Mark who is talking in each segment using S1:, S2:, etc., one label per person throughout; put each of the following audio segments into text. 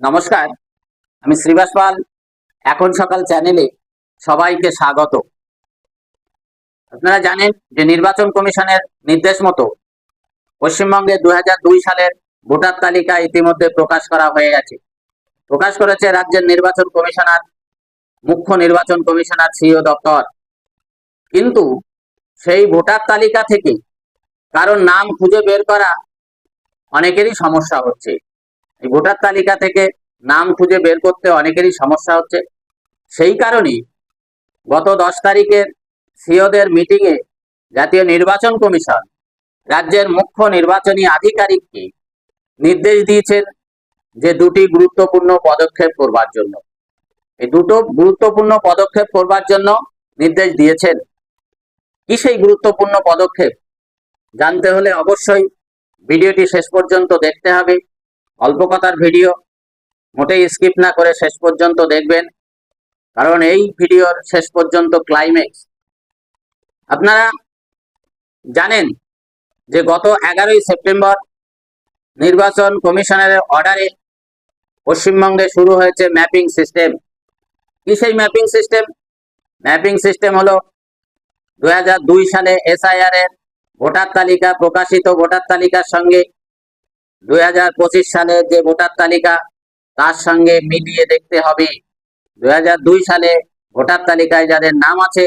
S1: নমস্কার, আমি শ্রীবাস পাল। এখন সকাল চ্যানেলে সবাইকে স্বাগত। আপনারা জানেন যে নির্বাচন কমিশনের নির্দেশ মতো পশ্চিমবঙ্গে দু হাজার দুই সালের ভোটার তালিকা ইতিমধ্যে প্রকাশ করা হয়ে গেছে। প্রকাশ করেছে রাজ্যের নির্বাচন কমিশনার, মুখ্য নির্বাচন কমিশনার, সিও দপ্তর। কিন্তু সেই ভোটার তালিকা থেকে কারণ নাম খুঁজে বের করা অনেকেরই সমস্যা হচ্ছে। ভোটার তালিকা থেকে নাম খুঁজে বের করতে অনেকেরই সমস্যা হচ্ছে। সেই কারণে গত দশ তারিখের সিওদের মিটিংয়ে জাতীয় নির্বাচন কমিশন রাজ্যের মুখ্য নির্বাচনী আধিকারিককে নির্দেশ দিয়েছেন যে দুটি গুরুত্বপূর্ণ পদক্ষেপ করবার জন্য। এই দুটো গুরুত্বপূর্ণ পদক্ষেপ করবার জন্য নির্দেশ দিয়েছেন। কি সেই গুরুত্বপূর্ণ পদক্ষেপ জানতে হলে অবশ্যই ভিডিওটি শেষ পর্যন্ত দেখতে হবে। অল্প কথার ভিডিও, মোটেই স্কিপ না করে শেষ পর্যন্ত দেখবেন। কারণ এই ভিডিওর শেষ পর্যন্ত ক্লাইম্যাক্স আপনারা জানেন যে গত এগারোই সেপ্টেম্বর নির্বাচন কমিশনের অর্ডারে পশ্চিমবঙ্গে শুরু হয়েছে ম্যাপিং সিস্টেম কি সেই ম্যাপিং সিস্টেম ম্যাপিং সিস্টেম হলো দু হাজার দুই সালে এসআইআর এর ভোটার তালিকা প্রকাশিত ভোটার তালিকার সঙ্গে দুই সালে যে ভোটার তালিকা, তার সঙ্গে মিলিয়ে দেখতে হবে। দু হাজার দুই সালে ভোটার তালিকায় যাদের নাম আছে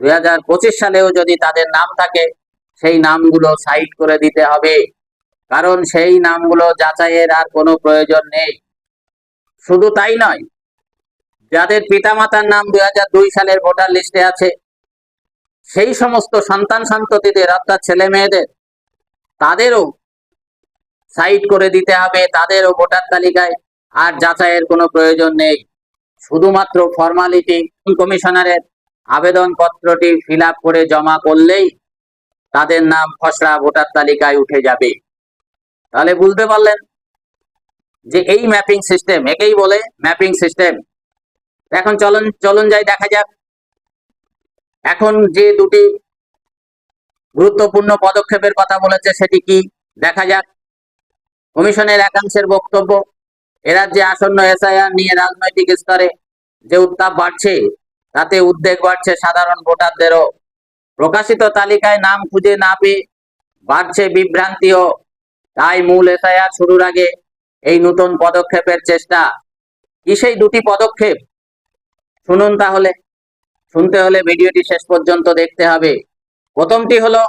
S1: দু হাজার পঁচিশ সালেও যদি তাদের নাম থাকে, সেই নামগুলো সাইড করে দিতে হবে। কারণ সেই নামগুলো যাচাইয়ের আর কোনো প্রয়োজন নেই। শুধু তাই নয়, যাদের পিতামাতার নাম দু হাজার দুই সালের ভোটার লিস্টে আছে, সেই সমস্ত সন্তান সন্ততিদের অর্থাৎ ছেলে মেয়েদের তাদেরও সাইড করে দিতে হবে তাদেরও ভোটার তালিকায়। আর যাচাইয়ের কোনো প্রয়োজন নেই। শুধুমাত্র ফর্মালিটি কমিশনারের আবেদন পত্রটি ফিল করে জমা করলেই তাদের নাম খসড়া ভোটার তালিকায় উঠে যাবে। তাহলে বুঝতে পারলেন যে এই ম্যাপিং সিস্টেম, একেই বলে ম্যাপিং সিস্টেম। এখন চলন চলন যাই, দেখা যাক। এখন যে দুটি গুরুত্বপূর্ণ পদক্ষেপের কথা বলেছে সেটি কি? দেখা যাক। কমিশনের একাংশের বক্তব্য এরাজ্যে আসন্ন এসআইআর নিয়ে রাজনৈতিক স্তরে যে উত্তাপ বাড়ছে, তাতে উদ্বেগ বাড়ছে সাধারণ ভোটারদেরও। প্রকাশিত তালিকায় নাম খুঁজে না পেয়ে বাড়ছে বিভ্রান্তিও। তাই মূল এসআইআর শুরুর আগে এই নতুন পদক্ষেপের চেষ্টা। কি সেই দুটি পদক্ষেপ? শুনুন তাহলে। শুনতে হলে ভিডিওটি শেষ পর্যন্ত দেখতে হবে। প্রথমটি হলো,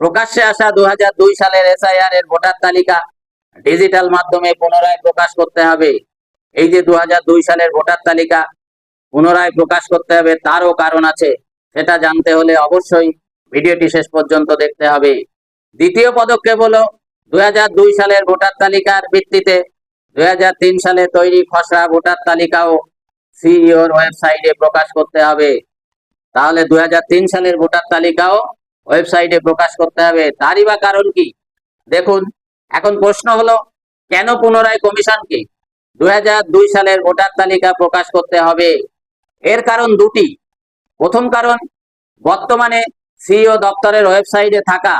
S1: প্রকাশ্যে আসা দু হাজার দুই সালের এসআইআর এর ভোটার তালিকা ডিজিটাল মাধ্যমে পুনরায় প্রকাশ করতে হবে। এই যে দু হাজার দুই সালের ভোটার তালিকা পুনরায় প্রকাশ করতে হবে, তারও কারণ আছে। সেটা জানতে হলে অবশ্যই ভিডিওটি শেষ পর্যন্ত দেখতে হবে। দ্বিতীয় পদক্ষেপ হলো দু হাজার দুই সালের ভোটার তালিকার ভিত্তিতে দুই হাজার তিন সালে তৈরি খসড়া ভোটার তালিকাও সিইওর ওয়েবসাইটে প্রকাশ করতে হবে। তাহলে দুই হাজার তিন সালের ভোটার তালিকাও ওয়েবসাইটে প্রকাশ করতে হবে। তারই বা কারণ কি? দেখুন এখন প্রশ্ন হলো, কেন পুনরায় কমিশনকে দুই হাজার দুই সালের ভোটার তালিকা প্রকাশ করতে হবে? এর কারণ দুটি। প্রথম কারণ, বর্তমানে সিইও দপ্তরের ওয়েবসাইটে থাকা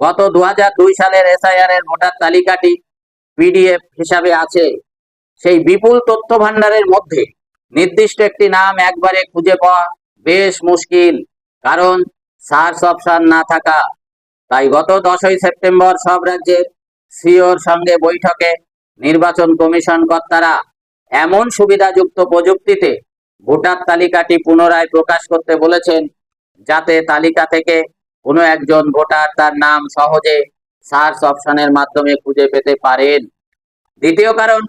S1: গত দু দুই সালের এসআইআর এর ভোটার তালিকাটি পিডিএফ হিসাবে আছে। সেই বিপুল তথ্য ভান্ডারের মধ্যে নির্দিষ্ট একটি নাম একবারে খুঁজে পাওয়া বেশ মুশকিল, কারণ সার্চ অপশন না থাকা। তাই গত দশই সেপ্টেম্বর সব রাজ্যের সিওর সঙ্গে বৈঠকে নির্বাচন কমিশন কর্তারা এমন সুবিধাযুক্ত প্রযুক্তিতে ভোটার তালিকাটি পুনরায় প্রকাশ করতে বলেছেন, যাতে তালিকা থেকে কোনো একজন ভোটার তার নাম সহজে সার্চ অপশনের মাধ্যমে খুঁজে পেতে পারেন। দ্বিতীয় কারণ,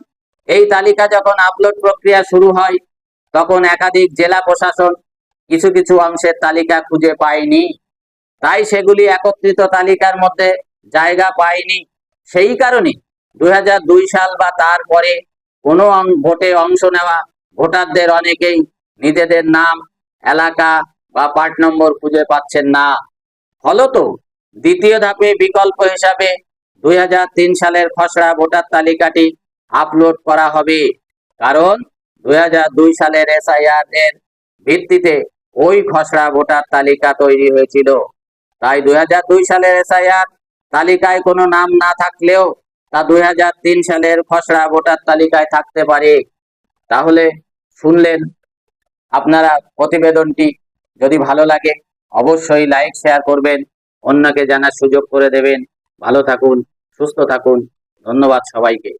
S1: এই তালিকা যখন আপলোড প্রক্রিয়া শুরু হয়, তখন একাধিক জেলা প্রশাসন কিছু কিছু অংশের তালিকা খুঁজে পায়নি। তাই সেগুলি একত্রিত তালিকার মধ্যে জায়গা পায়নি। সেই কারণে দুই হাজার দুই সাল বা তারপরে কোনো ভোটে অংশ নেওয়া ভোটারদের অনেকেই নিজেদের নাম, এলাকা বা পার্ট নম্বর খুঁজে পাচ্ছেন না। ফলত দ্বিতীয় ধাপে বিকল্প হিসাবে দুই হাজার তিন সালের খসড়া ভোটার তালিকাটি আপলোড করা হবে। কারণ দুই হাজার দুই সালের এসআইআর এর ভিত্তিতে ওই খসড়া ভোটার তালিকা তৈরি হয়েছিল। তাই দুই হাজার দুই সালের এসআইআর তালিকায় কোনো নাম না থাকলেও তা দুই হাজার তিন সালের খসড়া ভোটার তালিকায় থাকতে পারে। তাহলে শুনলেন আপনারা প্রতিবেদনটি। যদি ভালো লাগে অবশ্যই লাইক, শেয়ার করবেন, অন্যকে জানার সুযোগ করে দেবেন। ভালো থাকুন, সুস্থ থাকুন। ধন্যবাদ সবাইকে।